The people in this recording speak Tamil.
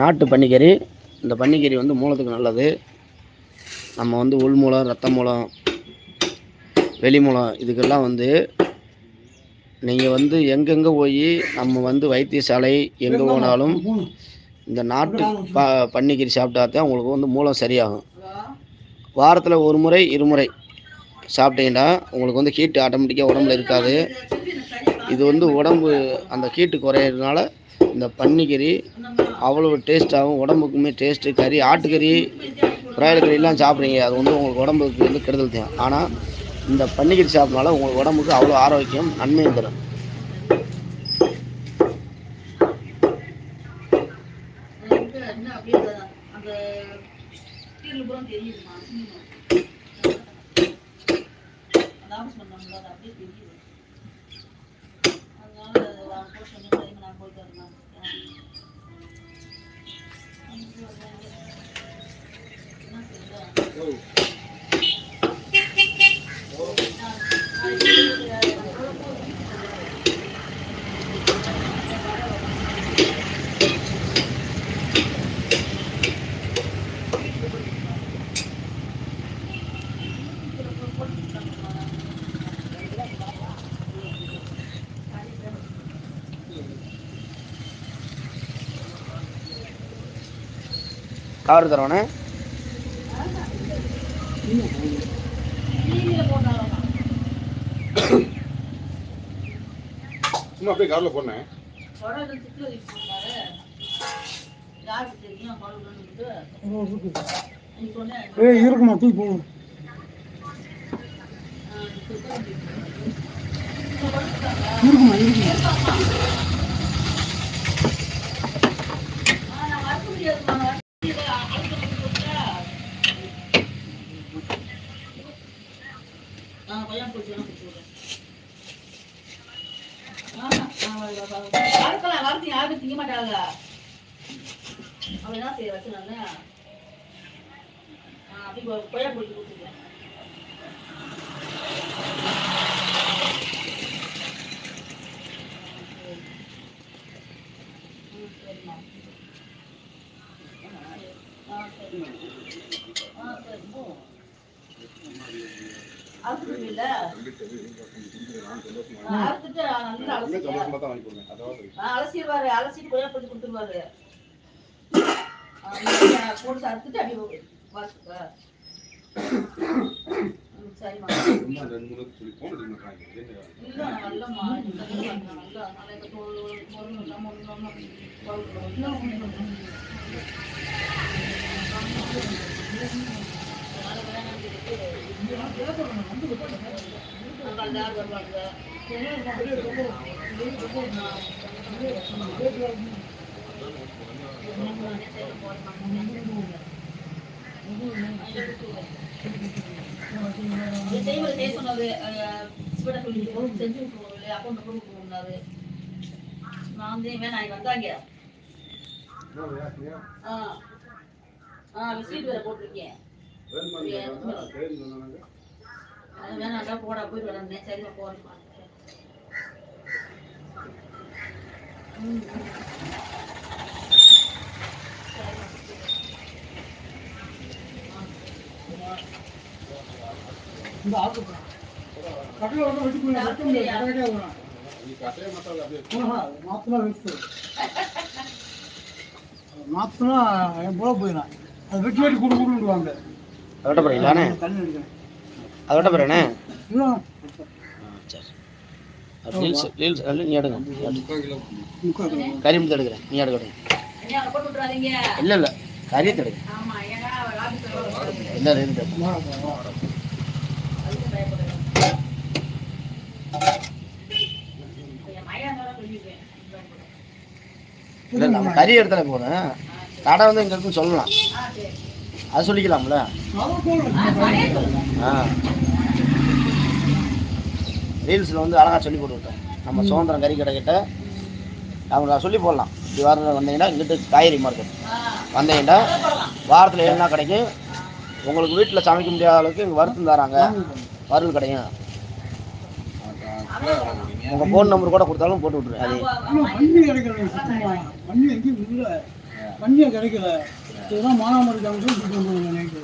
நாட்டு பன்னிக்கறி. இந்த பன்னிக்கறி வந்து மூலத்துக்கு நல்லது. நம்ம வந்து உள் மூலம் ரத்த மூலம் வெளி மூலம் இதுக்கெல்லாம் வந்து நீங்கள் வந்து எங்கெங்கே போய் நம்ம வந்து வைத்தியசாலை எங்கே போனாலும் இந்த நாட்டு ப பன்னிக்கறி சாப்பிட்டா தான் உங்களுக்கு வந்து மூலம் சரியாகும். வாரத்தில் ஒரு முறை இருமுறை சாப்பிட்டீங்கன்னா உங்களுக்கு வந்து ஹீட்டு ஆட்டோமேட்டிக்காக உடம்புல இருக்காது. இது வந்து உடம்பு அந்த ஹீட்டு குறையிறதுனால இந்த பன்னிக்கறி அவ்வளோ டேஸ்ட்டாகவும் உடம்புக்குமே டேஸ்ட்டு கறி ஆட்டுக்கறி பிராய்லர் கறியெலாம் சாப்பிட்றீங்க. அது வந்து உங்களுக்கு உடம்புக்கு வந்து கெடுதல் தேவை ஆனால் இந்த பன்னிக்கறி சாப்பிட்றனால உங்களுக்கு உடம்புக்கு அவ்வளோ ஆரோக்கியம் நன்மையும் தரும். என்ன po siya na tayo na இருப்பாரு யாருக்கு தெரியும் பழுதுன்னு நீ சொன்ன ஏய் இருக்குமா தூக்கி போகும் இருக்குமா இருக்குமா நான் வர முடியாதுமா நான் வர முடியல அழுத்தம் போட்டா ஆ பையன் போச்சு நான் போச்சு வறுக்கலாம் வறுத்து யாரும் திங்க மாட்டாங்க அப்படிதான் சரி செய்ய வச்சு நான் அப்படி கொய்யா பிடிச்சி கொடுத்துருக்கேன் ம், சரிம்மா. அறுத்துட்டு நல்லா ஆ, அலசிடுவாரு அலசிட்டு கொய்யா போட்டு கொடுத்துருவாரு போட்டு அறுத்துட்டு அப்படியே வாசிக்க சரிம்மா இல்ல நல்லம்மா நல்லா செய்வது செய்ய சொன்னது சிவட சொல்லி செஞ்சு விட்டுருவோம் அக்கௌண்ட் போட்டு விட்டுருவோம்னாரு நான் வந்து வேணாம் இங்க வந்தாங்க ஆ ஆ விசிட் வேற போட்டிருக்கேன். வேணாண்டா போடா போயிட்டு வரேன் சரிமா போறேன். இந்த ஆட்டு கடையில் வந்து வெட்டி போய் வெட்ட முடியாது கடை கடையாக வரும் நீ அப்படியே மாத்தலாம் போல போயிடும் அது வெட்டி வெட்டி குடு குடுவாங்க அதோட போகிறீங்களாண்ணே அதோட போகிறேண்ணே சரி. ரீல்ஸ் ரீல்ஸ் நீ எடுங்க. கறி மட்டும் எடுக்கிறேன். நீ விட்டுறாதீங்க இல்லை இல்லை. கறியை தடுங்க ஆமா ஏன்னா ஆபீஸ்ல இல்லை இருந்து இல்லை நம்ம கறி எடுத்தாலே போதும் கடை வந்து இருக்குன்னு சொல்லலாம். அது சொல்லிக்கலாம்ல. ஆ. ரீல்ஸில் வந்து அழகாக சொல்லி போட்டு விட்டேன் நம்ம சுதந்திரம் கறி கடை கிட்ட. அவங்க சொல்லி போடலாம். இப்படி வாரம் வந்தீங்கன்னா இங்கிட்டு காய்கறி மார்க்கெட். வந்தீங்கன்னா வாரத்தில் நாள் கிடைக்கும் உங்களுக்கு வீட்டில் சமைக்க முடியாத அளவுக்கு இங்கே வறுத்து தராங்க. வறுவல் கிடைக்கும் உங்கள் ஃபோன் நம்பர் கூட கொடுத்தாலும் போட்டு விட்ரு அது இன்னும் கிடைக்கல. இதுதான் மானாமரி ஜங்ஷன் கூட்டிட்டு வந்துருங்க